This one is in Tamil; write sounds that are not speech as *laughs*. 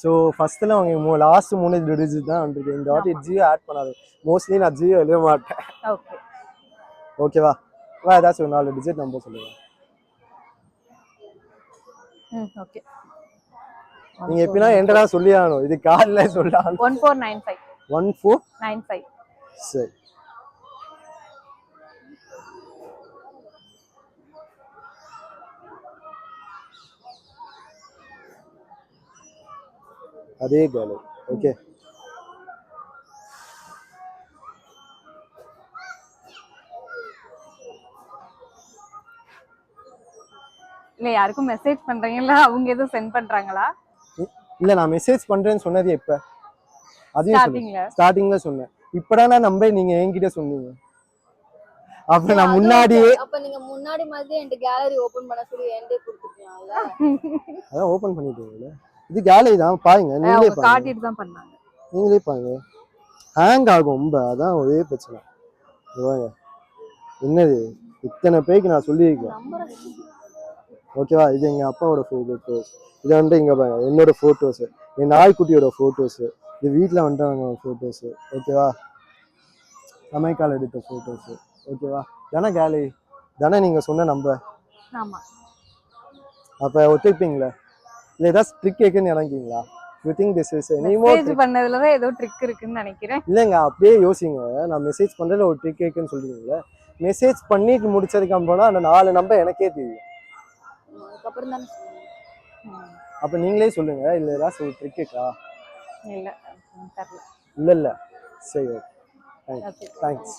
ஸோ ஃபர்ஸ்ட்டில் அவங்க லாஸ்ட் மூணு டிஜிட் தான் வந்துருக்கு. இந்த வாட்டி ஜியோ ஆட் பண்ணாது. மோஸ்ட்லி நான் ஜியோ எழுத மாட்டேன். ஓகே ஓகேவா வா? ஏதாச்சும் ஒரு நாலு டிஜிட் நம்பர் சொல்லுங்க ம் ஓகே நீங்க எப்படின்னா என்கிட்ட தான் சொல்லி ஆகணும். இது காலில் சொல்லலாம் one four nine five one four nine five சரி. அதே கேலரி ஓகே இல்ல யாருக்கும் மெசேஜ் பண்றீங்களா அவங்க எதுவும் சென்ட் பண்றாங்களா? இல்ல நான் மெசேஜ் பண்றேன்னு சொன்னது எப்ப? அதையும் ஸ்டார்டிங்ல ஸ்டார்டிங்ல சொன்னேன். இப்பதான் நான் நம்ப நீங்க என்கிட்ட சொன்னீங்க. அப்ப நான் முன்னாடியே அப்ப நீங்க முன்னாடி மாதிரி என்கிட்ட கேலரி ஓபன் பண்ண சொல்லி என்கிட்ட கொடுத்துருக்கீங்கல்ல *laughs* அதான் ஓபன் பண்ணிட்டீங்கல்ல இது கேலரி தான். பாருங்க நீங்களே அவங்க பாருங்க. காட்டிட்டு தான் பண்ணாங்க. நீங்களே பாருங்க. ஹேங் ஆகும் ரொம்ப அதான் ஒரே பிரச்சனை. என்னது? இத்தனை பேருக்கு நான் சொல்லியிருக்கேன். ஓகேவா இது எங்க அப்பாவோட ஃபோட்டோஸ் இது வந்து இங்க பாருங்க என்னோட ஃபோட்டோஸ் என் நாய்க்குட்டியோட ஃபோட்டோஸ் இது வீட்டில் வந்துட்டாங்க ஃபோட்டோஸ் ஓகேவா சமைக்கால் எடுத்த ஃபோட்டோஸ் ஓகேவா தானே கேலரி தானே நீங்க சொன்ன நம்பர் அப்போ ஒத்துப்பீங்களா? இல்லை ஏதாவது ட்ரிக் கேட்குன்னு இறங்கிங்களா you think this is enemy message பண்ணதுல தான் ஏதோ ட்ரிக் இருக்குன்னு நினைக்கிறேன். இல்லைங்க அப்படியே யோசிங்க. நான் மெசேஜ் பண்ணுறதுல ஒரு ட்ரிக் கேட்குன்னு சொல்றீங்களே மெசேஜ் பண்ணிட்டு முடிச்சதுக்கு அப்புறம் அந்த நாலு நம்பர் எனக்கே தெரியும். அதுக்கப்புறம் தானே. அப்போ நீங்களே சொல்லுங்க இல்லை ஏதாச்சும் ஒரு ட்ரிக் இருக்கா? இல்ல இல்லை இல்லை. சரி ஓகே ஓகே தேங்க்ஸ்